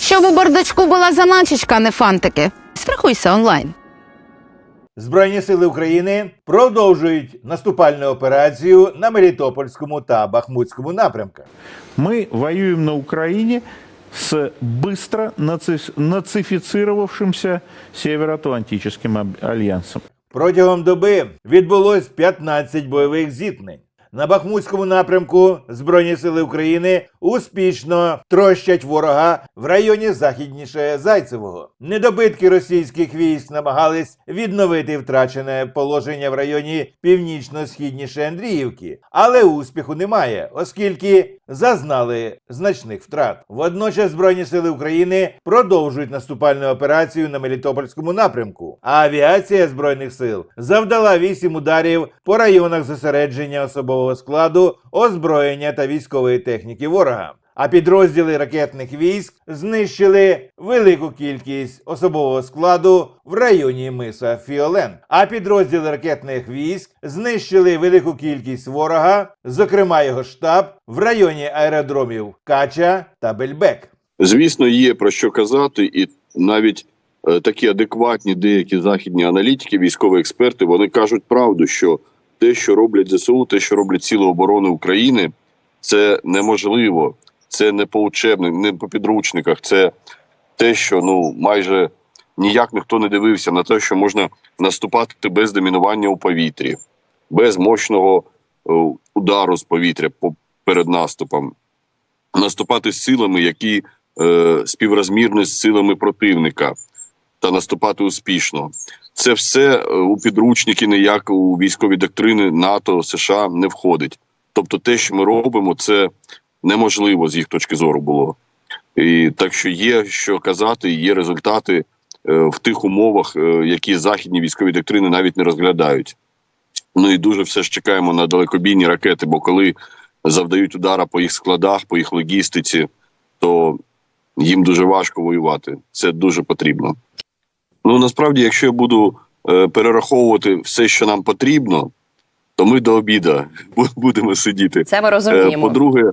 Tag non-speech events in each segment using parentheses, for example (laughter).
Щоб у бардачку була заначечка, а не фантики. Страхуйся онлайн. Збройні сили України продовжують наступальну операцію на Мелітопольському та Бахмутському напрямках. Мы воюем на Украине с быстро наци- нацифицировавшимся Североатлантическим альянсом. Протягом доби відбулось 15 бойових зіткнень. На Бахмутському напрямку Збройні сили України успішно трощать ворога в районі західніше Зайцевого. Недобитки російських військ намагались відновити втрачене положення в районі північно-східніше Андріївки, але успіху немає, оскільки зазнали значних втрат. Водночас Збройні сили України продовжують наступальну операцію на Мелітопольському напрямку. А авіація збройних сил завдала вісім ударів по районах зосередження особового складу, озброєння та військової техніки ворога. А підрозділи ракетних військ знищили велику кількість особового складу в районі миса Фіолен. А підрозділи ракетних військ знищили велику кількість ворога, зокрема його штаб, в районі аеродромів Кача та Бельбек. Звісно, є про що казати, і навіть е, такі адекватні деякі західні аналітики, військові експерти, вони кажуть правду, що те, що роблять ЗСУ, те, що роблять Сили оборони України, це неможливо. Це не по учебним, не по підручниках. Це те, що ну майже ніяк ніхто не дивився на те, що можна наступати без домінування у повітрі, без мощного е, удару з повітря по- перед наступом, наступати з силами, які е, співрозмірні з силами противника, та наступати успішно. Це все е, у підручники, ніяк у військові доктрини НАТО США не входить. Тобто, те, що ми робимо, це неможливо з їх точки зору було. І так що є що казати, є результати е, в тих умовах, е, які західні військові доктрини навіть не розглядають. Ну і дуже все ж чекаємо на далекобійні ракети, бо коли завдають удара по їх складах, по їх логістиці, то їм дуже важко воювати. Це дуже потрібно. Ну насправді, якщо я буду е, перераховувати все, що нам потрібно, то ми до обіда будемо сидіти. Це ми Е, розуміємо. По-друге,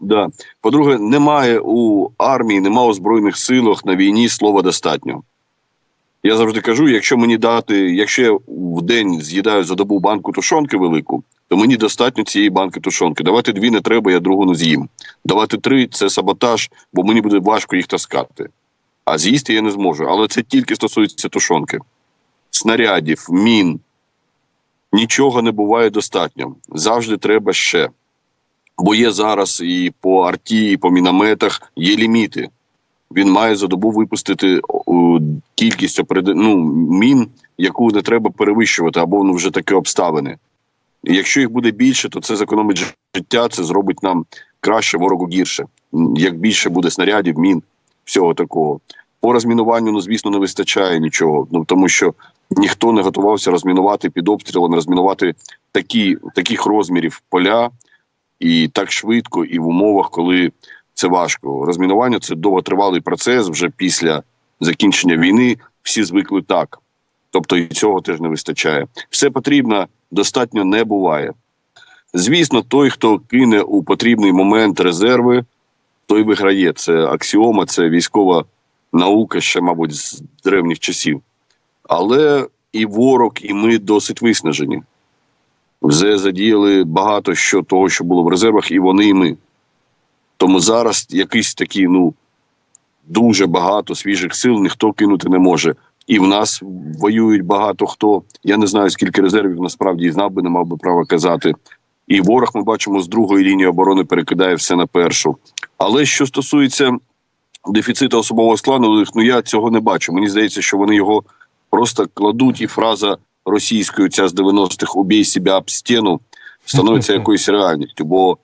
да. По-друге, немає у армії, немає у Збройних силах на війні слова достатньо. Я завжди кажу: якщо мені дати, якщо я в день з'їдаю за добу банку тушонки велику, то мені достатньо цієї банки тушонки. Давати дві не треба, я другу не з'їм. Давати три це саботаж, бо мені буде важко їх таскати. А з'їсти я не зможу. Але це тільки стосується тушонки, снарядів, мін. Нічого не буває достатньо. Завжди треба ще. Бо є зараз і по арті, і по мінометах є ліміти. Він має за добу випустити кількість ну, мін, яку не треба перевищувати, або ну, вже такі обставини. І якщо їх буде більше, то це зекономить життя, це зробить нам краще, ворогу гірше. Як більше буде снарядів, мін, всього такого. По розмінуванню, ну звісно, не вистачає нічого. Ну тому що ніхто не готувався розмінувати під обстрілом, розмінувати такі, таких розмірів поля і так швидко, і в умовах, коли це важко. Розмінування це довготривалий процес. Вже після закінчення війни всі звикли так. Тобто і цього теж не вистачає. Все потрібно, достатньо не буває. Звісно, той, хто кине у потрібний момент резерви, той виграє. Це аксіома, це військова наука ще, мабуть, з древніх часів. Але і ворог, і ми досить виснажені. Вже задіяли багато що того, що було в резервах, і вони, і ми. Тому зараз якісь такі, ну, дуже багато свіжих сил ніхто кинути не може. І в нас воюють багато хто. Я не знаю, скільки резервів насправді і знав би, не мав би права казати. І ворог ми бачимо з другої лінії оборони перекидає все на першу. Але що стосується дефіциту особового складу, ну я цього не бачу. Мені здається, що вони його просто кладуть, і фраза російською, ця з 90-х «убій себе об стіну становиться (laughs) якоюсь реальністю. Бо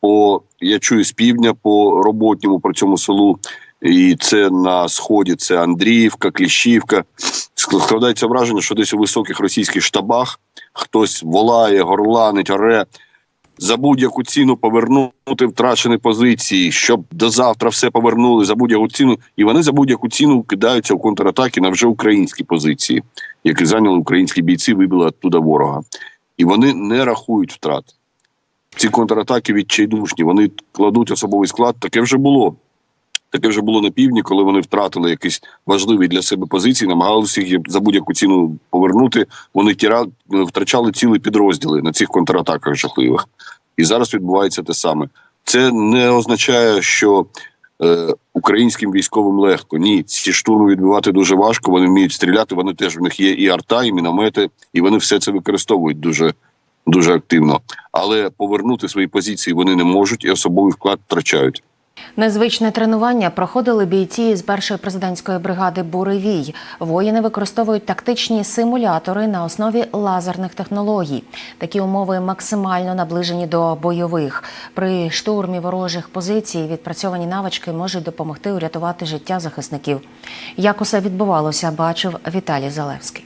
по я чую з півдня по роботньому про цьому селу, і це на сході. Це Андріївка, Кліщівка. Складається враження, що десь у високих російських штабах хтось волає, горланить, оре за будь-яку ціну повернути втрачені позиції, щоб до завтра все повернули за будь-яку ціну, і вони за будь-яку ціну кидаються в контратаки на вже українські позиції, які зайняли українські бійці, вибили оттуда ворога. І вони не рахують втрат. Ці контратаки відчайдушні. Вони кладуть особовий склад. Таке вже було. Таке вже було на півдні, коли вони втратили якісь важливі для себе позиції, намагалися їх за будь-яку ціну повернути. Вони тіра... втрачали цілі підрозділи на цих контратаках жахливих. І зараз відбувається те саме. Це не означає, що е, українським військовим легко. Ні, ці штурми відбивати дуже важко. Вони вміють стріляти. Вони теж в них є і арта, і міномети, і вони все це використовують дуже, дуже активно. Але повернути свої позиції вони не можуть і особовий вклад втрачають. Незвичне тренування проходили бійці з першої президентської бригади Буревій. Воїни використовують тактичні симулятори на основі лазерних технологій. Такі умови максимально наближені до бойових. При штурмі ворожих позицій відпрацьовані навички можуть допомогти урятувати життя захисників. Як усе відбувалося, бачив Віталій Залевський.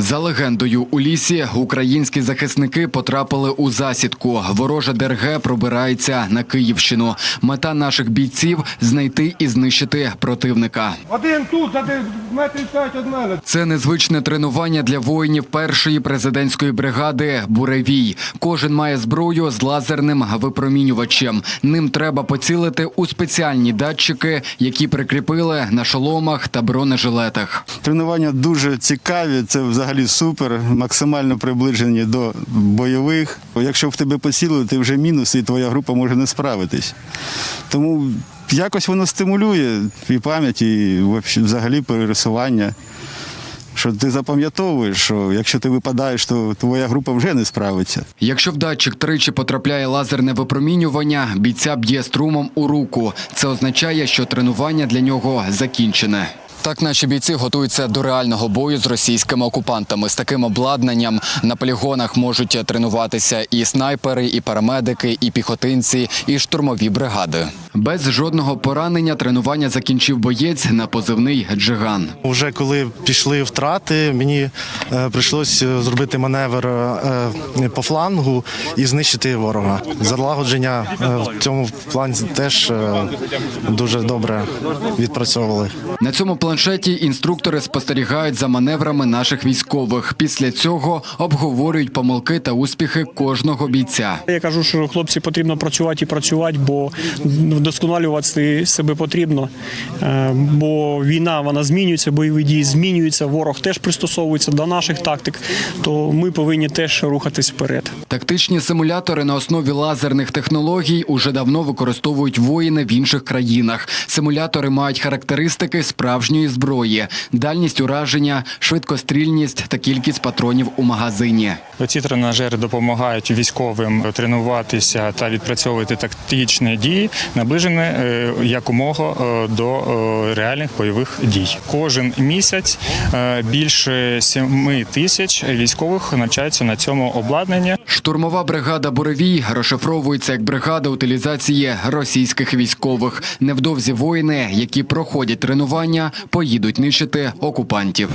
За легендою, у лісі українські захисники потрапили у засідку. Ворожа ДРГ пробирається на Київщину. Мета наших бійців знайти і знищити противника. Один тут, за метрів п'ять від мене. Це незвичне тренування для воїнів першої президентської бригади Буревій. Кожен має зброю з лазерним випромінювачем. Ним треба поцілити у спеціальні датчики, які прикріпили на шоломах та бронежилетах. Тренування дуже цікаві, це взагалі супер, максимально приближені до бойових. Якщо в тебе поцілили, ти вже мінус, і твоя група може не справитись. Тому якось воно стимулює і пам'ять, і взагалі пересування. Що ти запам'ятовуєш, що якщо ти випадаєш, то твоя група вже не справиться. Якщо в датчик тричі потрапляє лазерне випромінювання, бійця б'є струмом у руку. Це означає, що тренування для нього закінчене. Так наші бійці готуються до реального бою з російськими окупантами. З таким обладнанням на полігонах можуть тренуватися і снайпери, і парамедики, і піхотинці, і штурмові бригади. Без жодного поранення тренування закінчив боєць на позивний Джиган. Уже коли пішли втрати, мені е, прийшлось е, зробити маневр е, по флангу і знищити ворога. Залагодження е, в цьому плані теж е, дуже добре відпрацьовували. На цьому планшеті інструктори спостерігають за маневрами наших військових. Після цього обговорюють помилки та успіхи кожного бійця. Я кажу, що хлопці потрібно працювати і працювати, бо вдосконалювати себе потрібно. Е, Бо війна вона змінюється, бойові дії змінюються, ворог теж пристосовується до наших тактик. То ми повинні теж рухатись вперед. Тактичні симулятори на основі лазерних технологій уже давно використовують воїни в інших країнах. Симулятори мають характеристики справжньої зброї: дальність ураження, швидкострільність та кількість патронів у магазині. Ці тренажери допомагають військовим тренуватися та відпрацьовувати тактичні дії, наближені е, якомога е, до е, реальних бойових дій. Кожен місяць е, більше 7 тисяч військових навчаються на цьому обладнанні. Штурмова бригада Буревій розшифровується як бригада утилізації російських військових. Невдовзі воїни, які проходять тренування, поїдуть нищити окупантів.